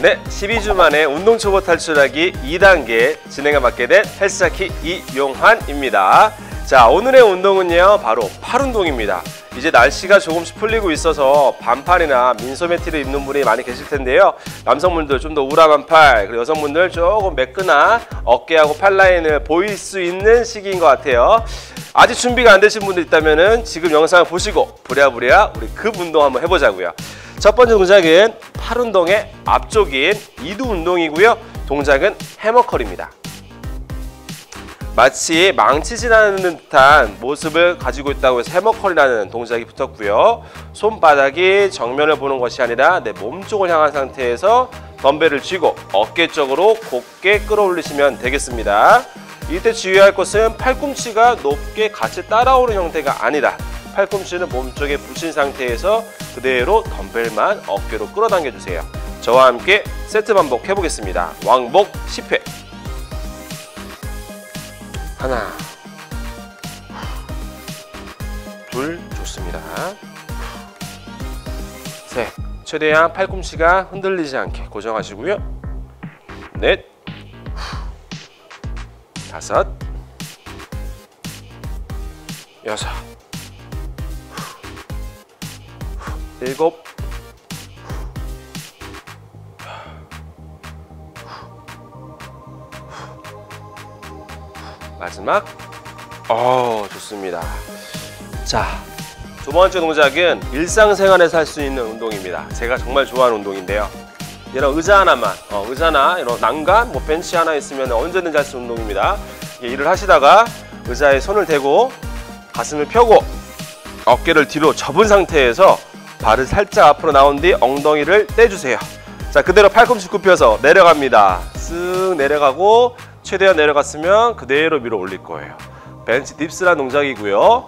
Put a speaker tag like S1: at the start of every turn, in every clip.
S1: 네, 12주 만에 운동 초보 탈출하기 2단계 진행을 맡게 된 헬스자키 이용환입니다. 자, 오늘의 운동은요, 바로 팔 운동입니다. 이제 날씨가 조금씩 풀리고 있어서 반팔이나 민소매티를 입는 분이 많이 계실 텐데요. 남성분들 좀 더 우람한 팔, 그리고 여성분들 조금 매끈한 어깨하고 팔 라인을 보일 수 있는 시기인 것 같아요. 아직 준비가 안 되신 분들 있다면 지금 영상을 보시고 부랴부랴 우리 급 운동 한번 해보자고요. 첫 번째 동작은 팔 운동의 앞쪽인 이두 운동이고요. 동작은 해머컬입니다. 마치 망치질하는 듯한 모습을 가지고 있다고 해서 해머컬이라는 동작이 붙었고요. 손바닥이 정면을 보는 것이 아니라 내 몸쪽을 향한 상태에서 덤벨을 쥐고 어깨 쪽으로 곧게 끌어올리시면 되겠습니다. 이때 주의할 것은 팔꿈치가 높게 같이 따라오는 형태가 아니다. 팔꿈치는 몸쪽에 붙인 상태에서 그대로 덤벨만 어깨로 끌어당겨 주세요. 저와 함께 세트 반복 해보겠습니다. 왕복 10회. 하나, 둘, 좋습니다. 셋, 최대한 팔꿈치가 흔들리지 않게 고정하시고요. 넷, 다섯, 여섯, 일곱, 마지막. 어 좋습니다. 자 두 번째 동작은 일상생활에서 할 수 있는 운동입니다. 제가 정말 좋아하는 운동인데요. 이런 의자 하나만 어, 의자나 이런 난간 뭐 벤치 하나 있으면 언제든지 할 수 있는 운동입니다. 일을 하시다가 의자에 손을 대고 가슴을 펴고 어깨를 뒤로 접은 상태에서 발을 살짝 앞으로 나온 뒤 엉덩이를 떼주세요 자 그대로 팔꿈치 굽혀서 내려갑니다 쓱 내려가고 최대한 내려갔으면 그대로 밀어 올릴 거예요. 벤치 딥스란 동작이고요.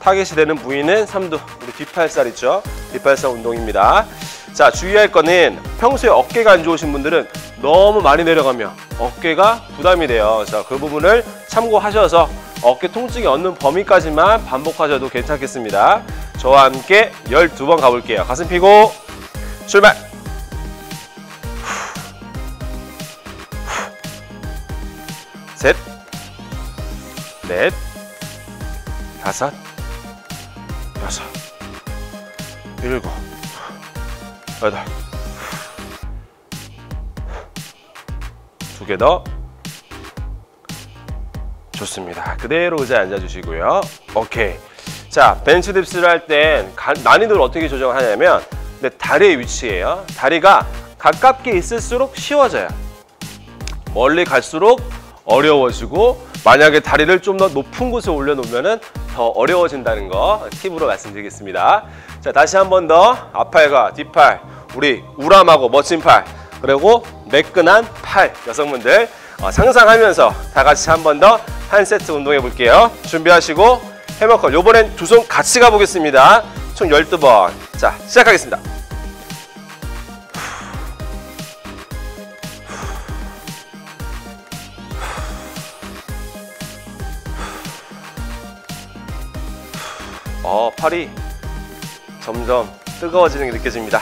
S1: 타겟이 되는 부위는 삼두, 우리 뒷팔살 있죠? 뒷팔살 운동입니다. 자, 주의할 거는 평소에 어깨가 안 좋으신 분들은 너무 많이 내려가면 어깨가 부담이 돼요. 자, 그 부분을 참고하셔서 어깨 통증이 없는 범위까지만 반복하셔도 괜찮겠습니다. 저와 함께 12번 가볼게요. 가슴 펴고 출발! 셋, 넷, 다섯, 여섯, 일곱, 여덟, 두 개 더. 좋습니다. 그대로 의자에 앉아주시고요. 오케이. 자, 벤치 딥스를 할 땐 난이도를 어떻게 조정하냐면 내 다리의 위치예요. 다리가 가깝게 있을수록 쉬워져요. 멀리 갈수록 어려워지고 만약에 다리를 좀 더 높은 곳에 올려놓으면 더 어려워진다는 거 팁으로 말씀드리겠습니다. 자 다시 한 번 더 앞팔과 뒷팔 우리 우람하고 멋진 팔 그리고 매끈한 팔 여성분들 어, 상상하면서 다 같이 한 번 더 한 세트 운동해 볼게요. 준비하시고 해머컬 요번엔 두 손 같이 가보겠습니다. 총 12번 자 시작하겠습니다. 어, 팔이 점점 뜨거워지는 게 느껴집니다.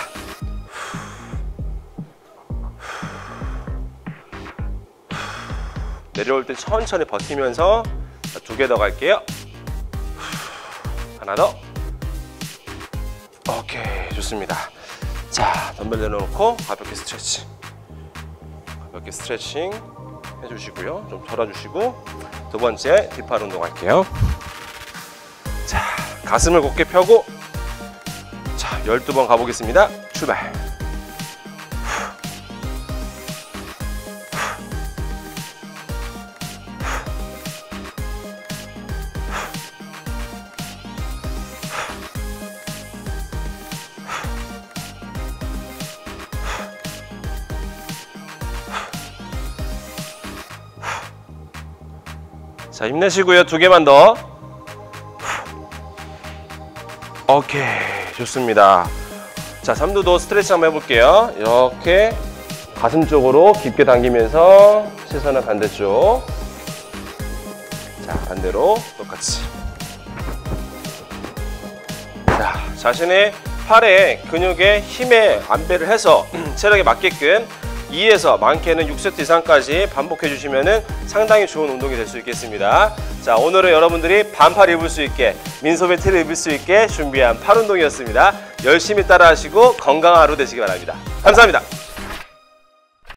S1: 내려올 때 천천히 버티면서 두 개 더 갈게요. 하나 더. 오케이, 좋습니다. 자, 덤벨 내려놓고 가볍게 스트레칭. 가볍게 스트레칭 해주시고요. 좀 덜어주시고 두 번째 뒷팔 운동 할게요. 자, 가슴을 곧게 펴고 자, 12번 가보겠습니다. 출발. 자, 힘내시고요. 두 개만 더. 오케이. 좋습니다. 자, 삼두도 스트레치 한번 해볼게요. 이렇게 가슴 쪽으로 깊게 당기면서 시선을 반대쪽. 자, 반대로 똑같이. 자, 자신의 팔에 근육에 힘에 안배를 해서 체력에 맞게끔 2에서 많게는 6세트 이상까지 반복해 주시면 상당히 좋은 운동이 될 수 있겠습니다. 자, 오늘은 여러분들이 반팔 입을 수 있게 민소매 티를 입을 수 있게 준비한 팔 운동이었습니다. 열심히 따라 하시고 건강한 하루 되시기 바랍니다. 감사합니다.